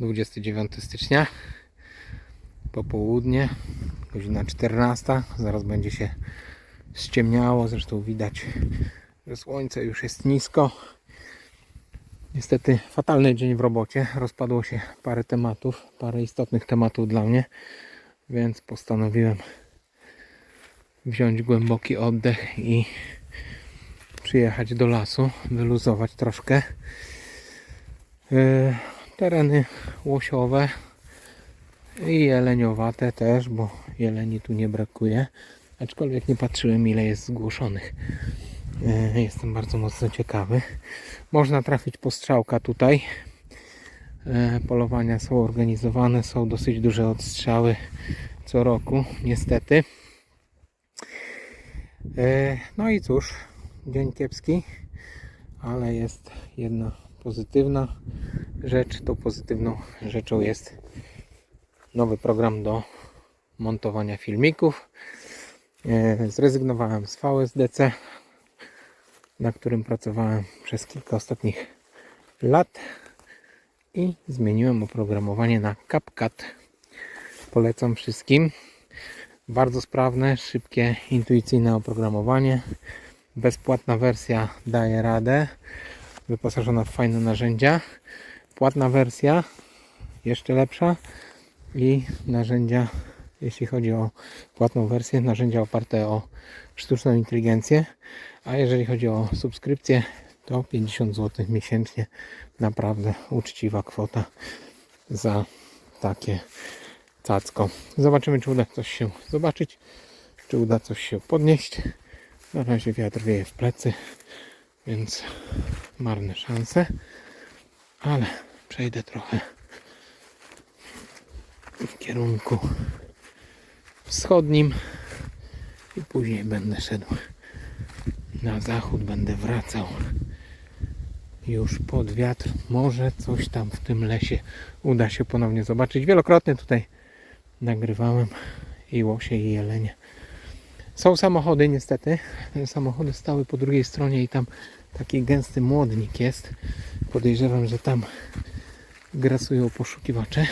29 stycznia. Popołudnie, godzina 14. Zaraz będzie się ściemniało. Zresztą widać, że słońce już jest nisko. Niestety fatalny dzień w robocie. Rozpadło się parę tematów, parę istotnych tematów dla mnie, więc postanowiłem wziąć głęboki oddech i przyjechać do lasu, wyluzować troszkę. Yy, tereny łosiowe i jeleniowate też, bo jeleni tu nie brakuje. Aczkolwiek nie patrzyłem ile jest zgłoszonych. Yy, Jestem bardzo mocno ciekawy. Można trafić po strzałka tutaj. Yy, Polowania są organizowane, są dosyć duże odstrzały co roku, niestety. Yy, No i cóż, dzień kiepski, ale jest jedna pozytywna rzecz. Tą pozytywną rzeczą jest nowy program do montowania filmików. E, Zrezygnowałem z VSDC, na którym pracowałem przez kilka ostatnich lat i zmieniłem oprogramowanie na CapCut. Polecam wszystkim. Bardzo sprawne, szybkie, intuicyjne oprogramowanie. Bezpłatna wersja daje radę, wyposażona w fajne narzędzia. Płatna wersja jeszcze lepsza i narzędzia, jeśli chodzi o płatną wersję, narzędzia oparte o sztuczną inteligencję, a jeżeli chodzi o subskrypcję, to 50 zł miesięcznie. Naprawdę uczciwa kwota za takie cacko. Zobaczymy, czy uda coś się zobaczyć, czy uda coś się podnieść. Na razie wiatr wieje w plecy, więc marne szanse, ale przejdę trochę w kierunku wschodnim i później będę szedł na zachód, będę wracał już pod wiatr. Może coś tam w tym lesie uda się ponownie zobaczyć. Wielokrotnie tutaj nagrywałem i łosie i jelenie. Są samochody niestety. Samochody stały po drugiej stronie i tam taki gęsty młodnik jest. Podejrzewam, że tam grasują poszukiwacze.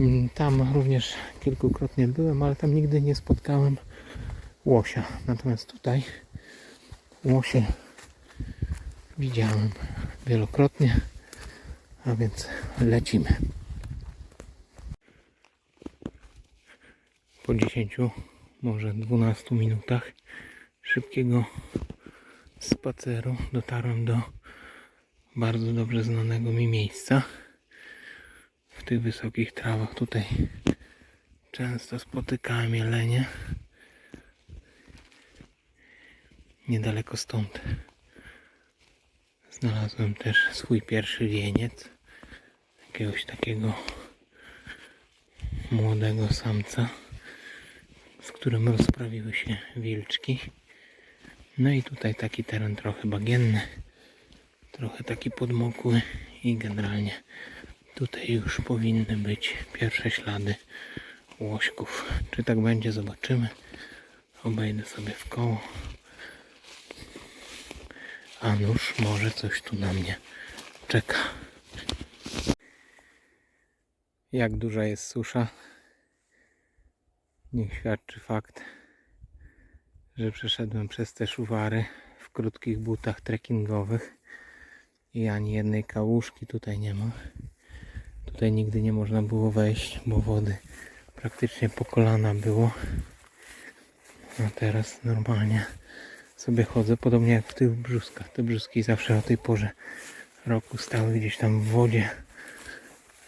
Mm, Tam również kilkukrotnie byłem, ale tam nigdy nie spotkałem łosia. Natomiast tutaj łosie widziałem wielokrotnie, a więc lecimy. Po 10, może 12 minutach szybkiego spaceru dotarłem do bardzo dobrze znanego mi miejsca. W tych wysokich trawach tutaj często spotykałem jelenie. Niedaleko stąd znalazłem też swój pierwszy wieniec. Jakiegoś takiego młodego samca, z którym rozprawiły się wilczki. No i tutaj taki teren trochę bagienny, trochę taki podmokły i generalnie tutaj już powinny być pierwsze ślady łośków. Czy tak będzie, zobaczymy. Obejdę sobie w koło. A nuż, może coś tu na mnie czeka. Jak duża jest susza? Niech świadczy fakt, że przeszedłem przez te szuwary w krótkich butach trekkingowych i ani jednej kałużki tutaj nie ma. Tutaj nigdy nie można było wejść, bo wody praktycznie po kolana było. A teraz normalnie sobie chodzę, podobnie jak w tych brzuskach. Te brzuski zawsze o tej porze roku stały gdzieś tam w wodzie.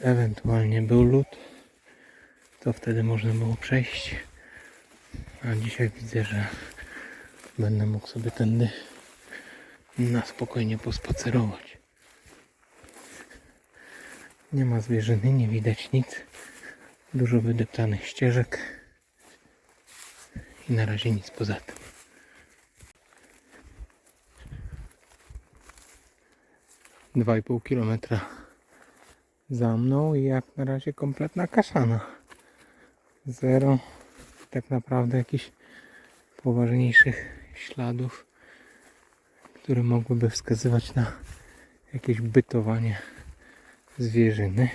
Ewentualnie był lód, to wtedy można było przejść. A dzisiaj widzę, że będę mógł sobie tędy na spokojnie pospacerować. Nie ma zwierzyny, nie widać nic. Dużo wydeptanych ścieżek. I na razie nic poza tym. Dwa i pół kilometra za mną i jak na razie kompletna kaszana. Zero tak naprawdę jakichś poważniejszych śladów, które mogłyby wskazywać na jakieś bytowanie zwierzyny.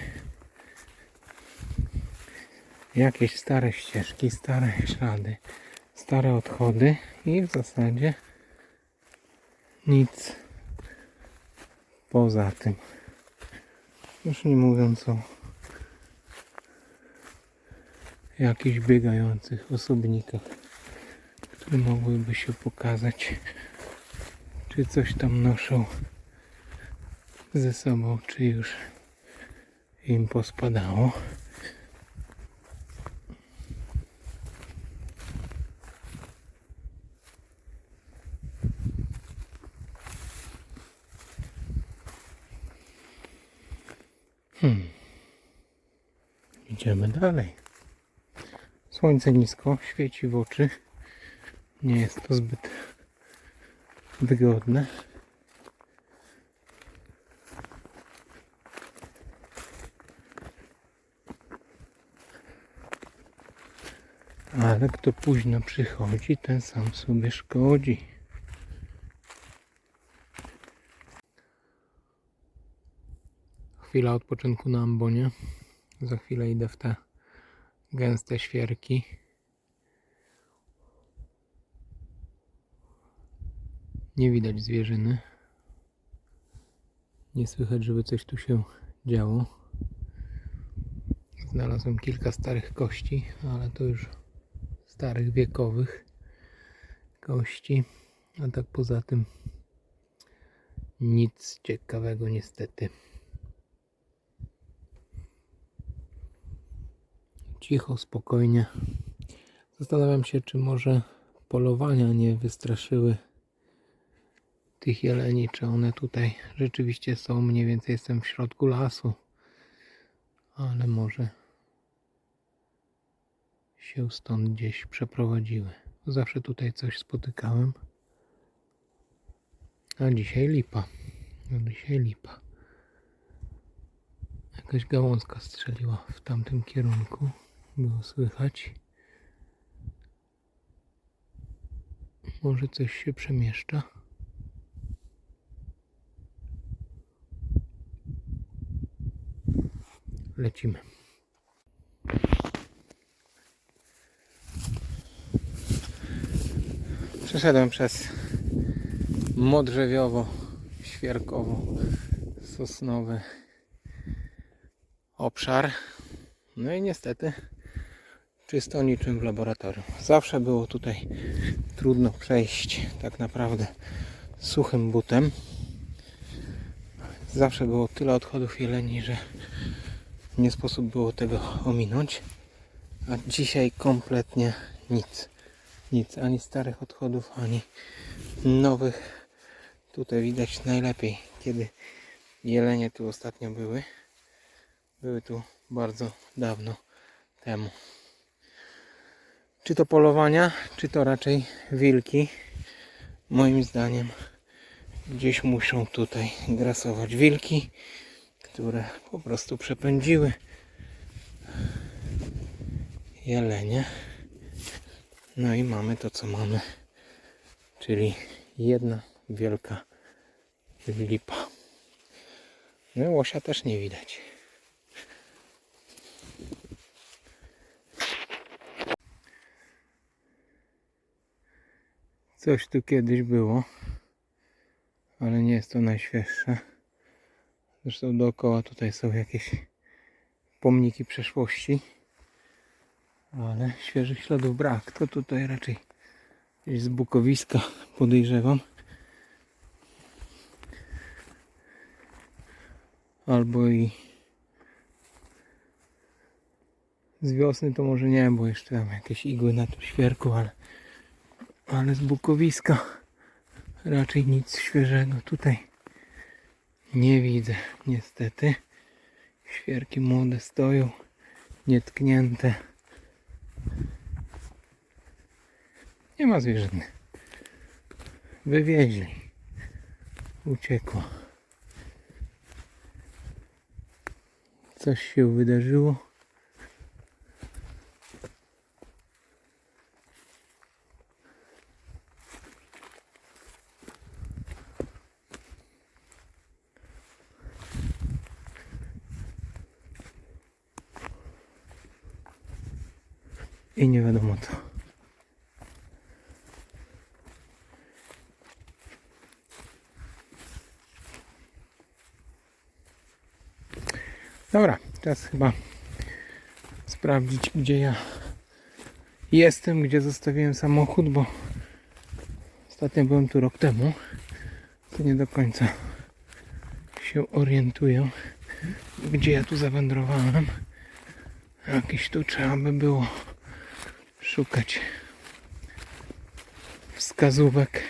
Jakieś stare ścieżki, stare ślady, stare odchody i w zasadzie nic poza tym. Już nie mówiąc o jakichś biegających osobnikach, które mogłyby się pokazać, czy coś tam noszą ze sobą, czy już im pospadało. Hmm. Idziemy dalej. Słońce nisko, świeci w oczy. Nie jest to zbyt wygodne. Ale kto późno przychodzi, ten sam sobie szkodzi. Chwila odpoczynku na ambonie. Za chwilę idę w te gęste świerki. Nie widać zwierzyny. Nie słychać, żeby coś tu się działo. Znalazłem kilka starych kości, ale to już starych, wiekowych kości. A tak poza tym nic ciekawego niestety. Cicho, spokojnie. Zastanawiam się, czy może polowania nie wystraszyły tych jeleni, czy one tutaj rzeczywiście są. Mniej więcej jestem w środku lasu, ale może się stąd gdzieś przeprowadziły. Zawsze tutaj coś spotykałem. A dzisiaj lipa. Dzisiaj lipa. Jakaś gałązka strzeliła w tamtym kierunku. Było słychać. Może coś się przemieszcza. Lecimy. Przeszedłem przez modrzewiowo, świerkowo, sosnowy obszar. No i niestety czysto niczym w laboratorium. Zawsze było tutaj trudno przejść tak naprawdę suchym butem. Zawsze było tyle odchodów jeleni, że nie sposób było tego ominąć. A dzisiaj kompletnie nic. Nic, ani starych odchodów, ani nowych. Tutaj widać najlepiej, kiedy jelenie tu ostatnio były. Były tu bardzo dawno temu. Czy to polowania, czy to raczej wilki. Moim zdaniem gdzieś muszą tutaj grasować wilki, które po prostu przepędziły jelenie. No i mamy to, co mamy, czyli jedna wielka lipa. No i łosia też nie widać. Coś tu kiedyś było, ale nie jest to najświeższe. Zresztą dookoła tutaj są jakieś pomniki przeszłości, ale świeżych śladów brak. To tutaj raczej gdzieś z bukowiska podejrzewam. Albo i z wiosny to może nie, bo jeszcze tam jakieś igły na tym świerku, ale ale z bukowiska raczej nic świeżego tutaj nie widzę niestety świerki młode stoją nietknięte nie ma zwierzyny. Wywieźli. Uciekło. Coś się wydarzyło i nie wiadomo co. Dobra, czas chyba sprawdzić, gdzie ja jestem, gdzie zostawiłem samochód, bo ostatnio byłem tu rok temu. To nie do końca się orientuję, gdzie ja tu zawędrowałem. Jakieś tu trzeba by było szukać wskazówek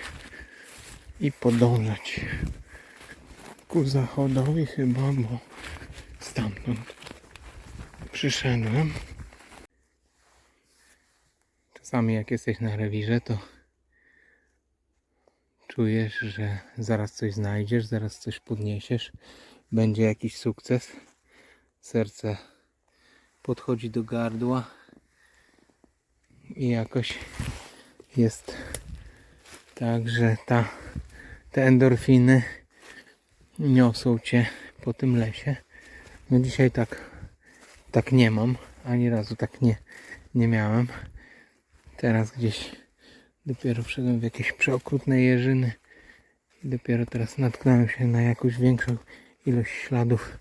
i podążać ku zachodowi chyba, bo stamtąd przyszedłem. Czasami jak jesteś na rewirze, to czujesz, że zaraz coś znajdziesz, zaraz coś podniesiesz, będzie jakiś sukces. Serce podchodzi do gardła i jakoś jest tak, że ta, te endorfiny niosą cię po tym lesie. No dzisiaj tak, tak nie mam, ani razu tak nie, nie miałem. Teraz gdzieś dopiero wszedłem w jakieś przeokrutne jeżyny i dopiero teraz natknąłem się na jakąś większą ilość śladów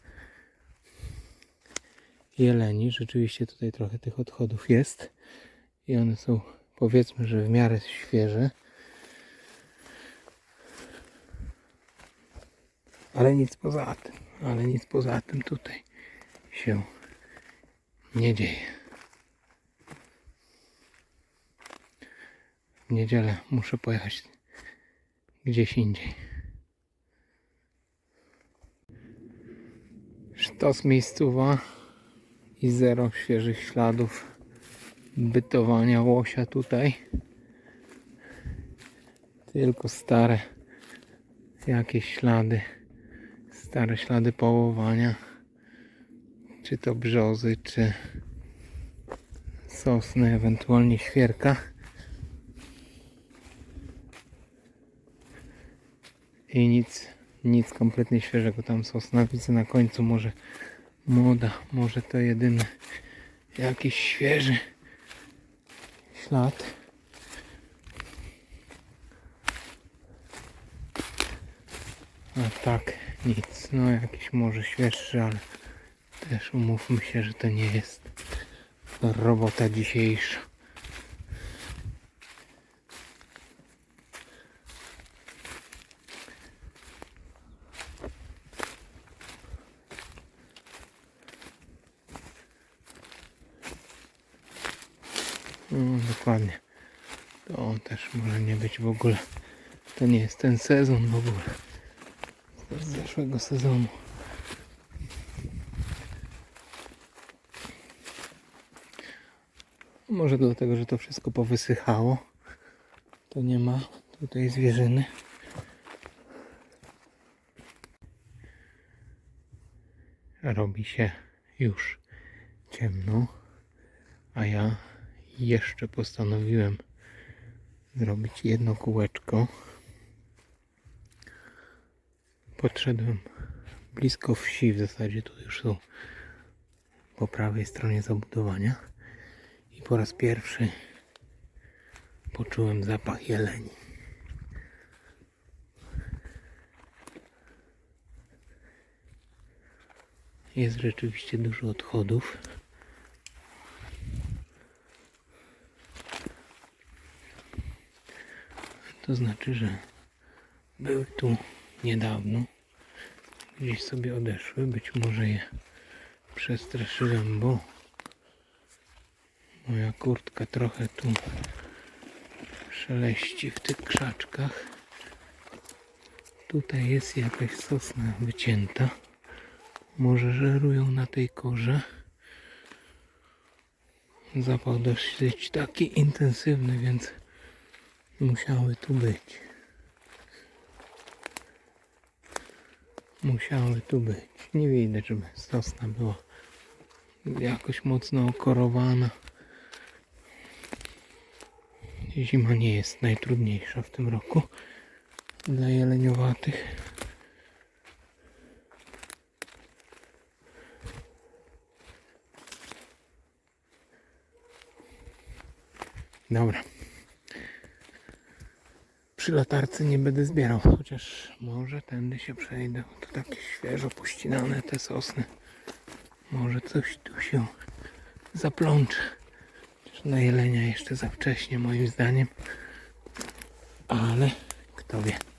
jeleni. Rzeczywiście tutaj trochę tych odchodów jest i one są powiedzmy, że w miarę świeże. Ale nic poza tym, ale nic poza tym tutaj się nie dzieje. W niedzielę muszę pojechać gdzieś indziej. Sztos miejscowa i zero świeżych śladów bytowania łosia tutaj. Tylko stare jakieś ślady, stare ślady połowania. Czy to brzozy, czy sosny, ewentualnie świerka. I nic, nic kompletnie świeżego. Tam sosna widzę na końcu może młoda, może to jedyny jakiś świeży ślad. A tak, nic. No jakiś może świeższy, ale też umówmy się, że to nie jest robota dzisiejsza. No, dokładnie. To też może nie być w ogóle. To nie jest ten sezon w ogóle. Z zeszłego sezonu. Może dlatego, że to wszystko powysychało. To nie ma tutaj zwierzyny. Robi się już ciemno, a ja jeszcze postanowiłem zrobić jedno kółeczko. Podszedłem blisko wsi, w zasadzie tu już są po prawej stronie zabudowania i po raz pierwszy poczułem zapach jeleni. Jest rzeczywiście dużo odchodów. To znaczy, że były tu niedawno. Gdzieś sobie odeszły. Być może je przestraszyłem, bo moja kurtka trochę tu szeleści w tych krzaczkach. Tutaj jest jakaś sosna wycięta. Może żerują na tej korze. Zapach dosyć taki intensywny, więc musiały tu być. Musiały tu być. Nie widać, żeby sosna była jakoś mocno okorowana. Zima nie jest najtrudniejsza w tym roku dla jeleniowatych. Dobra. Przy latarce nie będę zbierał, chociaż może tędy się przejdę. To takie świeżo pościnane te sosny. Może coś tu się zaplącze. Chociaż Na jelenia jeszcze za wcześnie moim zdaniem. Ale kto wie.